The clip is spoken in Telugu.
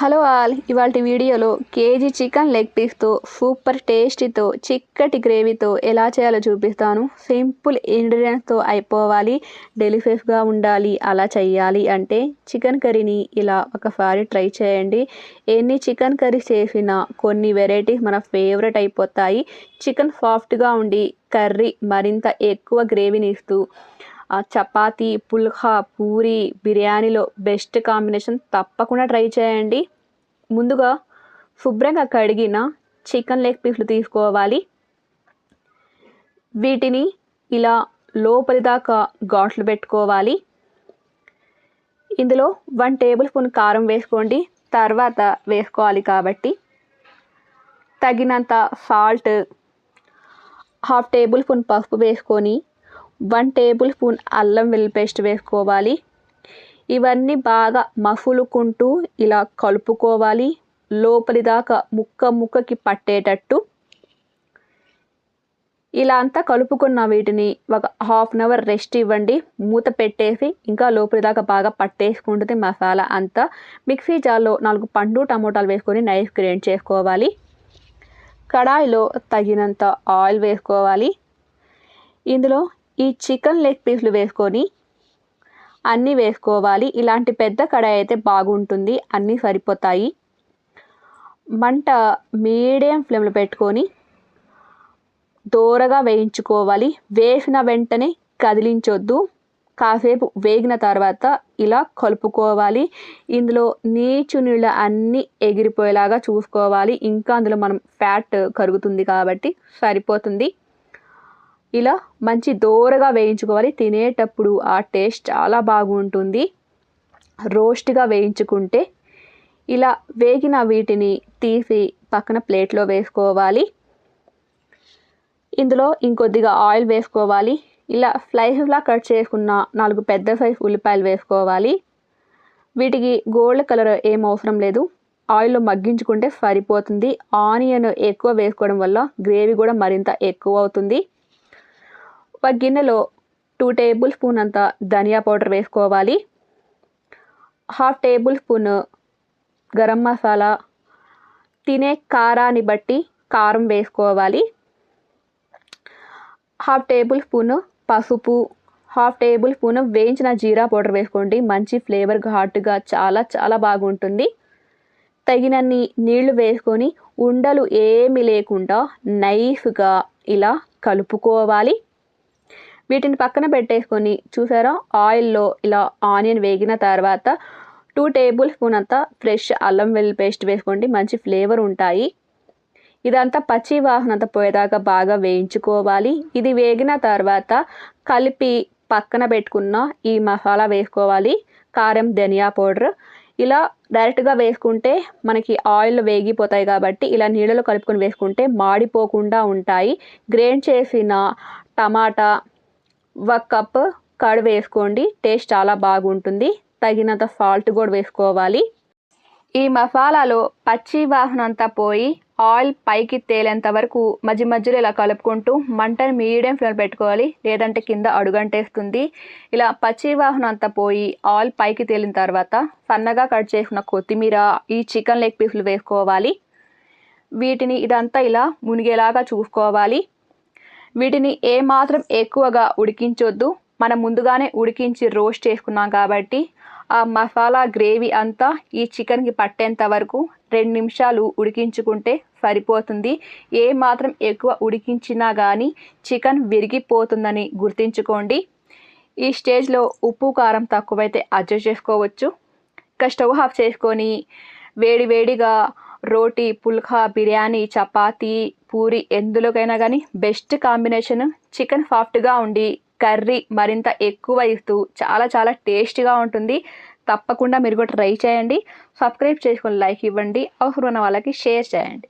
హలో ఆల్ ఇవాళ వీడియోలో కేజీ చికెన్ లెగ్ పీస్తో సూపర్ టేస్టీతో చిక్కటి గ్రేవీతో ఎలా చేయాలో చూపిస్తాను. సింపుల్ ఇంగ్రీడియంట్స్తో అయిపోవాలి డెలిషియస్గా ఉండాలి అలా చేయాలి అంటే చికెన్ కర్రీని ఇలా ఒకసారి ట్రై చేయండి. ఎన్ని చికెన్ కర్రీ చేసినా కొన్ని వెరైటీస్ మన ఫేవరెట్ అయిపోతాయి. చికెన్ సాఫ్ట్గా ఉండి కర్రీ మరింత ఎక్కువ గ్రేవీని ఇస్తూ చపాతీ పుల్హా పూరి బిర్యానీలో బెస్ట్ కాంబినేషన్ తప్పకుండా ట్రై చేయండి. ముందుగా శుభ్రంగా కడిగిన చికెన్ లెగ్ పీస్లు తీసుకోవాలి. వీటిని ఇలా లోపలి దాకా ఘాట్లు పెట్టుకోవాలి. ఇందులో వన్ టేబుల్ స్పూన్ కారం వేసుకోండి. తర్వాత వేసుకోవాలి కాబట్టి. తగినంత సాల్ట్ హాఫ్ టేబుల్ స్పూన్ పసుపు వేసుకొని వన్ టేబుల్ స్పూన్ అల్లం వెల్లుల్లి పేస్ట్ వేసుకోవాలి. ఇవన్నీ బాగా మసులుకుంటూ ఇలా కలుపుకోవాలి. లోపలి దాకా ముక్క ముక్కకి పట్టేటట్టు. ఇలా అంతా కలుపుకున్న వీటిని ఒక హాఫ్ అన్ అవర్ రెస్ట్ ఇవ్వండి. మూత పెట్టేసి ఇంకా లోపలి దాకా బాగా పట్టేసుకుంటుంది మసాలా అంతా. మిక్సీ జార్లో నాలుగు పండు టమోటాలు వేసుకొని నైస్ గ్రైండ్ చేసుకోవాలి. కడాయిలో తగినంత ఆయిల్ వేసుకోవాలి. ఇందులో ఈ చికెన్ లెగ్ పీస్లు వేసుకొని అన్నీ వేసుకోవాలి. ఇలాంటి పెద్ద కడాయి అయితే బాగుంటుంది. అన్నీ సరిపోతాయి. మంట మీడియం ఫ్లేమ్లో పెట్టుకొని దూరగా వేయించుకోవాలి. వేసిన వెంటనే కదిలించొద్దు. కాసేపు వేగిన తర్వాత ఇలా కలుపుకోవాలి. ఇందులో నీచు నీళ్ళు అన్నీ ఎగిరిపోయేలాగా చూసుకోవాలి. ఇంకా అందులో మనం ఫ్యాట్ కరుగుతుంది కాబట్టి సరిపోతుంది. ఇలా మంచి దోరగా వేయించుకోవాలి. తినేటప్పుడు ఆ టేస్ట్ చాలా బాగుంటుంది. రోస్ట్గా వేయించుకుంటే ఇలా వేగిన వీటిని తీసి పక్కన ప్లేట్లో వేసుకోవాలి. ఇందులో ఇంకొద్దిగా ఆయిల్ వేసుకోవాలి. ఇలా స్లైసెస్లా కట్ చేసుకున్న నాలుగు పెద్ద సైజ్ ఉల్లిపాయలు వేసుకోవాలి. వీటికి గోల్డ్ కలర్ ఏం అవసరం లేదు. ఆయిల్లో మగ్గించుకుంటే సరిపోతుంది. ఆనియన్ ఎక్కువ వేసుకోవడం వల్ల గ్రేవీ కూడా మరింత ఎక్కువ అవుతుంది. ఒక గిన్నెలో టూ టేబుల్ స్పూన్ అంత ధనియా పౌడర్ వేసుకోవాలి. Half tablespoon garam masala. తినే కారాన్ని బట్టి కారం వేసుకోవాలి. హాఫ్ టేబుల్ స్పూన్ పసుపు. హాఫ్ టేబుల్ స్పూన్ వేయించిన జీరా పౌడర్ వేసుకోండి. మంచి ఫ్లేవర్ ఘాటుగా చాలా చాలా బాగుంటుంది. తగినన్ని నీళ్ళు వేసుకొని ఉండలు ఏమి లేకుండా నైఫ్గా ఇలా కలుపుకోవాలి. వీటిని పక్కన పెట్టేసుకొని చూసారా? ఆయిల్లో ఇలా ఆనియన్ వేగిన తర్వాత టూ టేబుల్ స్పూన్ అంతా ఫ్రెష్ అల్లం వెల్లుల్లి పేస్ట్ వేసుకోండి. మంచి ఫ్లేవర్ ఉంటాయి. ఇదంతా పచ్చి వాసన అంతా పోయేదాకా బాగా వేయించుకోవాలి. ఇది వేగిన తర్వాత కలిపి పక్కన పెట్టుకున్న ఈ మసాలా వేసుకోవాలి. కారం ధనియా పౌడర్. ఇలా డైరెక్ట్గా వేసుకుంటే మనకి ఆయిల్ వేగిపోతాయి కాబట్టి ఇలా నీళ్ళలో కలుపుకొని వేసుకుంటే మాడిపోకుండా ఉంటాయి. గ్రైండ్ చేసిన టమాటా ఒక కప్ కర్డ్ వేసుకోండి. టేస్ట్ చాలా బాగుంటుంది. తగినంత సాల్ట్ కూడా వేసుకోవాలి. ఈ మసాలాలో పచ్చి వాసన అంతా పోయి ఆయిల్ పైకి తేలేంత వరకు మధ్య మధ్యలో ఇలా కలుపుకుంటూ మంటని మీడియం ఫ్లేమ్ పెట్టుకోవాలి. లేదంటే కింద అడుగంటేస్తుంది. ఇలా పచ్చి వాసన అంతా పోయి ఆయిల్ పైకి తేలిన తర్వాత సన్నగా కట్ చేసిన కొత్తిమీర ఈ చికెన్ లెగ్ పీసులు వేసుకోవాలి. వీటిని ఇదంతా ఇలా మునిగేలాగా చూసుకోవాలి. వీటిని ఏమాత్రం ఎక్కువగా ఉడికించొద్దు. మనం ముందుగానే ఉడికించి రోస్ట్ చేసుకున్నాం కాబట్టి ఆ మసాలా గ్రేవీ అంతా ఈ చికెన్కి పట్టేంత వరకు రెండు నిమిషాలు ఉడికించుకుంటే సరిపోతుంది. ఏ మాత్రం ఎక్కువ ఉడికించినా కానీ చికెన్ విరిగిపోతుందని గుర్తుంచుకోండి. ఈ స్టేజ్లో ఉప్పు కారం తక్కువైతే అడ్జస్ట్ చేసుకోవచ్చు. ఇంకా స్టవ్ ఆఫ్ చేసుకొని వేడి వేడిగా రోటీ పుల్కా బిర్యానీ చపాతీ పూరి ఎందులోకైనా కానీ బెస్ట్ కాంబినేషన్ చికెన్ సాఫ్ట్గా ఉండి కర్రీ మరింత ఎక్కువ ఇస్తూ చాలా చాలా టేస్టీగా ఉంటుంది. తప్పకుండా మీరు కూడా ట్రై చేయండి. సబ్స్క్రైబ్ చేసుకొని లైక్ ఇవ్వండి. అవసరం ఉన్న వాళ్ళకి షేర్ చేయండి.